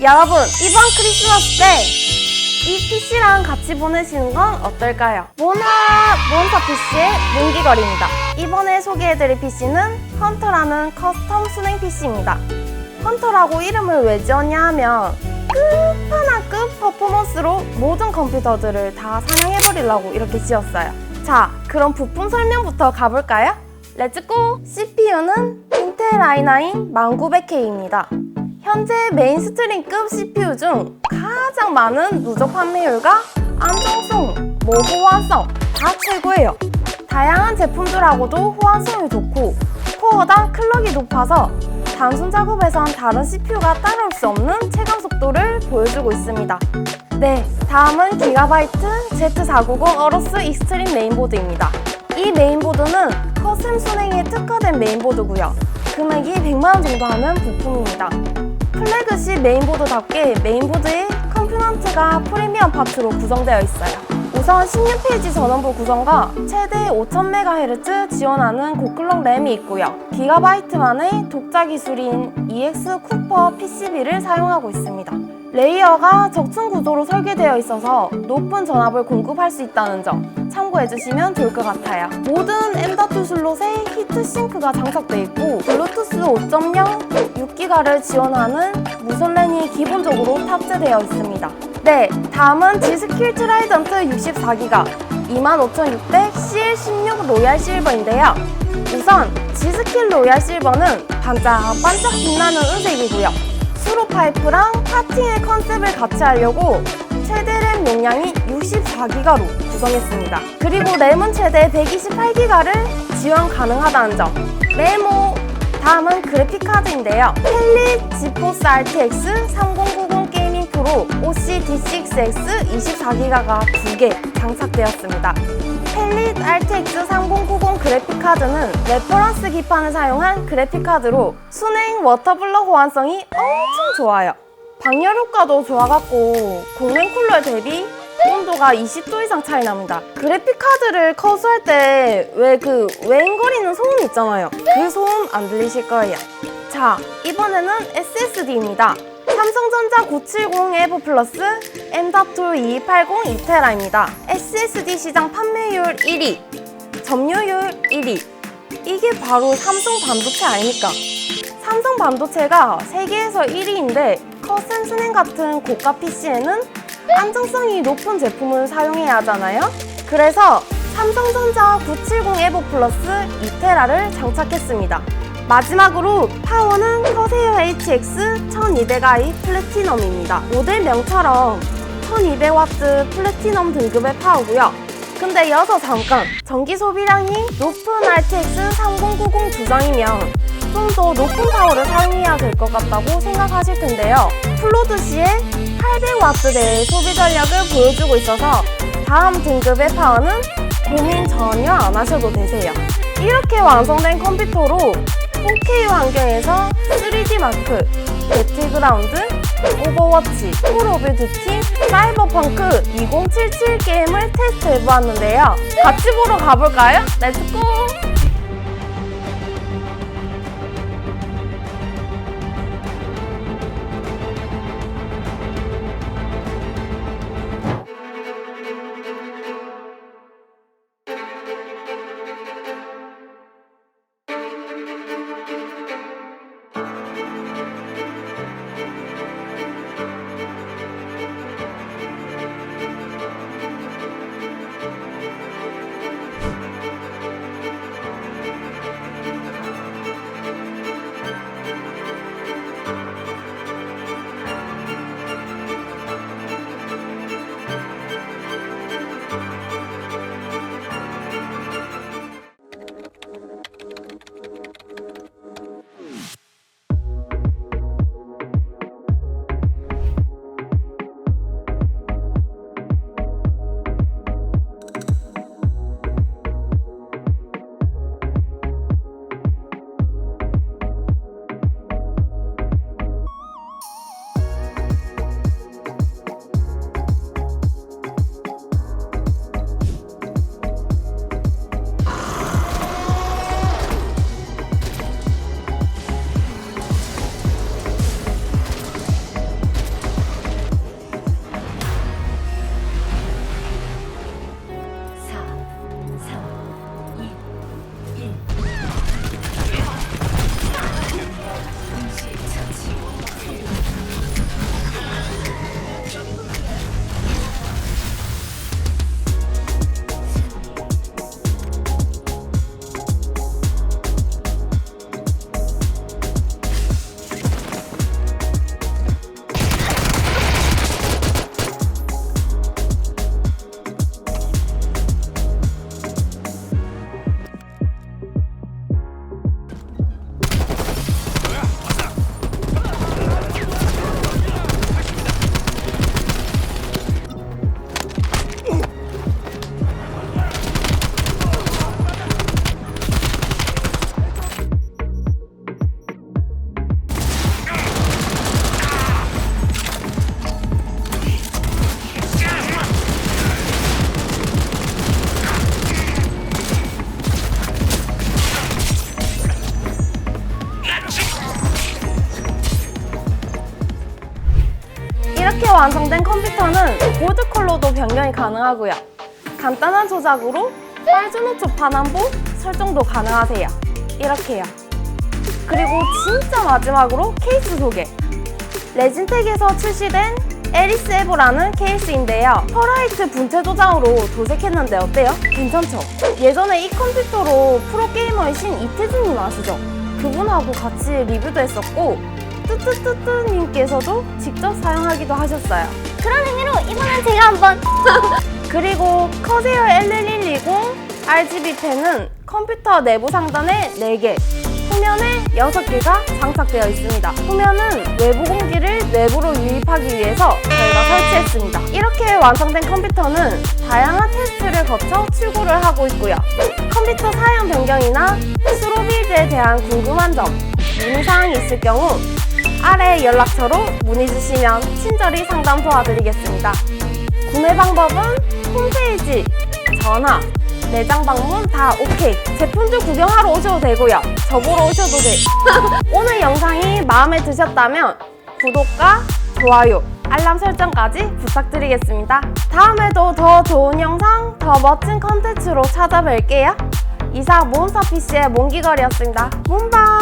여러분, 이번 크리스마스 때 이 PC랑 같이 보내시는 건 어떨까요? 모나 몬스터 PC의 몽기거리입니다. 이번에 소개해드릴 PC는 헌터라는 커스텀 순행 PC입니다. 헌터라고 이름을 왜 지었냐 하면 끝판왕급 퍼포먼스로 모든 컴퓨터들을 다 사냥해버리려고 이렇게 지었어요. 자, 그럼 부품 설명부터 가볼까요? 렛츠고! CPU는 인텔 i9 1900K입니다. 현재 메인스트림급 CPU 중 가장 많은 누적 판매율과 안정성, 뭐 호환성 다 최고예요. 다양한 제품들하고도 호환성이 좋고 코어당 클럭이 높아서 단순 작업에선 다른 CPU가 따라올 수 없는 체감 속도를 보여주고 있습니다. 네, 다음은 기가바이트 Z490 어로스 익스트림 메인보드입니다. 이 메인보드는 커셈 순행에 특화된 메인보드고요. 금액이 100만원 정도 하는 부품입니다. 플래그십 메인보드답게 메인보드에 컴포넌트가 프리미엄 파트로 구성되어 있어요. 우선 16페이지 전원부 구성과 최대 5000MHz 지원하는 고클럭 램이 있고요. 기가바이트만의 독자 기술인 EX 쿠퍼 PCB를 사용하고 있습니다. 레이어가 적층 구조로 설계되어 있어서 높은 전압을 공급할 수 있다는 점 참고해 주시면 좋을 것 같아요. 모든 M.2 슬롯에 히트싱크가 장착돼 있고 블루투스 5.0 6기가를 지원하는 무선 랜이 기본적으로 탑재되어 있습니다. 네, 다음은 G스킬 트라이던트 64기가 25600 CL16 로얄 실버인데요. 우선 G스킬 로얄 실버는 반짝반짝 빛나는 은색이고요. 수로 파이프랑 파팅의 컨셉을 같이 하려고 최대 램 용량이 64기가로 구성했습니다. 그리고 램은 최대 128기가를 지원 가능하다는 점. 메모. 다음은 그래픽 카드인데요. 펠릿 지포스 RTX 3090 게이밍 프로 OCD6X 24기가가 두개 장착되었습니다. 펠릿 RTX 3090 그래픽 카드는 레퍼런스 기판을 사용한 그래픽 카드로 순행 워터블럭 호환성이 엄청 좋아요. 방열 효과도 좋아갖고 공랭 쿨러에 대비 온도가 20도 이상 차이 납니다. 그래픽 카드를 커수할 때 왜 그 웽거리는 소음 있잖아요. 그 소음 안 들리실 거예요. 자, 이번에는 SSD입니다. 삼성전자 970 에버 플러스 M.2 2280 2테라입니다. SSD 시장 판매율 1위, 점유율 1위. 이게 바로 삼성 반도체 아닙니까? 삼성 반도체가 세계에서 1위인데 커센 순행 같은 고가 PC에는 안정성이 높은 제품을 사용해야 하잖아요. 그래서 삼성전자 970 에버 플러스 2테라를 장착했습니다. 마지막으로 파워는 커세어 HX 1200i 플래티넘입니다. 모델명처럼 1200W 플래티넘 등급의 파워고요. 근데 여기서 잠깐 전기 소비량이 높은 RTX 3090 두 장이면 좀 더 높은 파워를 사용해야 될 것 같다고 생각하실 텐데요. 플로드 시에 800W대의 소비 전력을 보여주고 있어서 다음 등급의 파워는 고민 전혀 안 하셔도 되세요. 이렇게 완성된 컴퓨터로 4K 환경에서 3D 마크, 배틀그라운드, 오버워치, 콜 오브 듀티, 사이버펑크 2077 게임을 테스트 해보았는데요. 같이 보러 가볼까요? 렛츠고! 완성된 컴퓨터는 골드 컬러도 변경이 가능하고요. 간단한 조작으로 빨주노 초 파남보 설정도 가능하세요. 이렇게요. 그리고 진짜 마지막으로 케이스 소개. 레진텍에서 출시된 에리스 에보라는 케이스인데요. 퍼라이트 분체 도장으로 도색했는데 어때요? 괜찮죠? 예전에 이 컴퓨터로 프로게이머이신 이태준님 아시죠? 그분하고 같이 리뷰도 했었고 뜨뜨뜨뜨님께서도 직접 사용하기도 하셨어요. 그런 의미로 이번엔 제가 한번 그리고 커세어 L1110 RGB 펜은 컴퓨터 내부 상단에 4개, 후면에 6개가 장착되어 있습니다. 후면은 외부 공기를 내부로 유입하기 위해서 저희가 설치했습니다. 이렇게 완성된 컴퓨터는 다양한 테스트를 거쳐 출고를 하고 있고요. 컴퓨터 사양 변경이나 수로 빌드에 대한 궁금한 점, 문의사항이 있을 경우 아래 연락처로 문의 주시면 친절히 상담 도와드리겠습니다. 구매 방법은 홈페이지, 전화, 매장 방문 다 오케이. 제품들 구경하러 오셔도 되고요. 저보러 오셔도 돼. 오늘 영상이 마음에 드셨다면 구독과 좋아요, 알람 설정까지 부탁드리겠습니다. 다음에도 더 좋은 영상, 더 멋진 컨텐츠로 찾아뵐게요. 이상 모험사 PC의 몽기걸이었습니다. 문바!